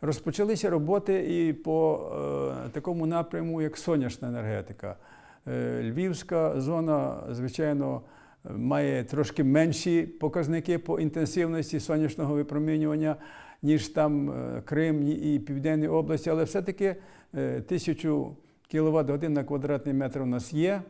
Розпочалися роботи і по е, такому напряму, як сонячна енергетика. Е, Львівська зона, звичайно, має трошки менші показники по інтенсивності сонячного випромінювання, ніж там е, Крим і Південні області, але все-таки е, тисячу кВт годин на квадратний метр у нас є.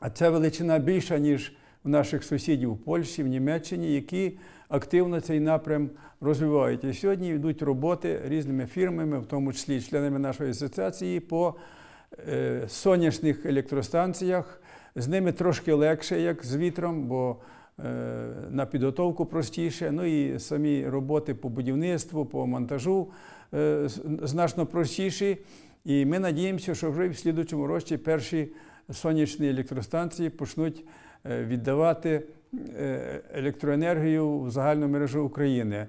А ця величина більша, ніж в наших сусідів в Польщі, в Німеччині, які активно цей напрям розвивають. І сьогодні йдуть роботи різними фірмами, в тому числі членами нашої асоціації, по е, сонячних електростанціях. З ними трошки легше, як з вітром, бо е, на підготовку простіше. Ну і самі роботи по будівництву, по монтажу е, значно простіші. І ми надіємося, що вже в слідучому році перші сонячні електростанції почнуть віддавати е, електроенергію в загальну мережу України.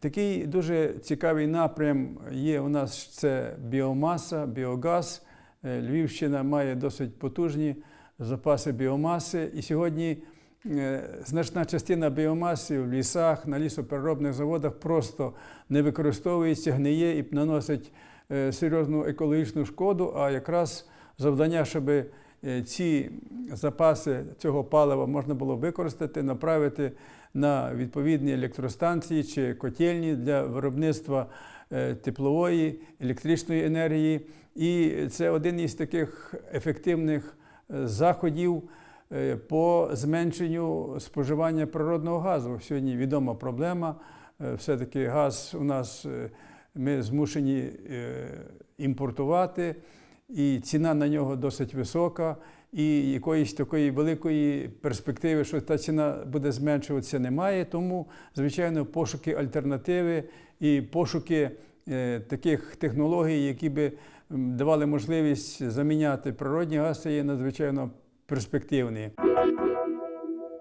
Такий дуже цікавий напрям є у нас це біомаса, біогаз. Е, Львівщина має досить потужні запаси біомаси. І сьогодні е, значна частина біомаси в лісах, на лісопереробних заводах просто не використовується, гниє і наносить е, серйозну екологічну шкоду. А якраз завдання, щоб е, ці запаси цього палива можна було використати, направити на відповідні електростанції чи котельні для виробництва е, теплової, електричної енергії. І це один із таких ефективних е, заходів е, по зменшенню споживання природного газу. Сьогодні відома проблема. Е, Все-таки газ у нас е, ми змушені е, імпортувати, і ціна на нього досить висока. І якоїсь такої великої перспективи, що та ціна буде зменшуватися, немає. Тому, звичайно, пошуки альтернативи і пошуки е, таких технологій, які би давали можливість заміняти природні гаси, є надзвичайно перспективні.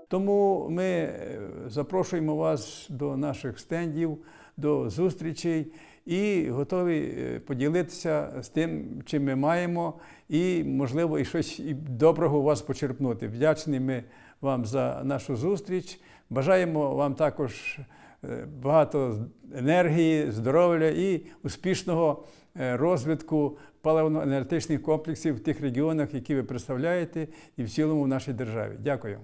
Тому ми е, запрошуємо вас до наших стендів, до зустрічей і готові е, поділитися з тим, чим ми маємо, і, можливо, і щось доброго у вас почерпнути. Вдячні ми вам за нашу зустріч. Бажаємо вам також е, багато енергії, здоров'я і успішного розвитку паливно-енергетичних комплексів в тих регіонах, які ви представляєте, і в цілому в нашій державі. Дякую.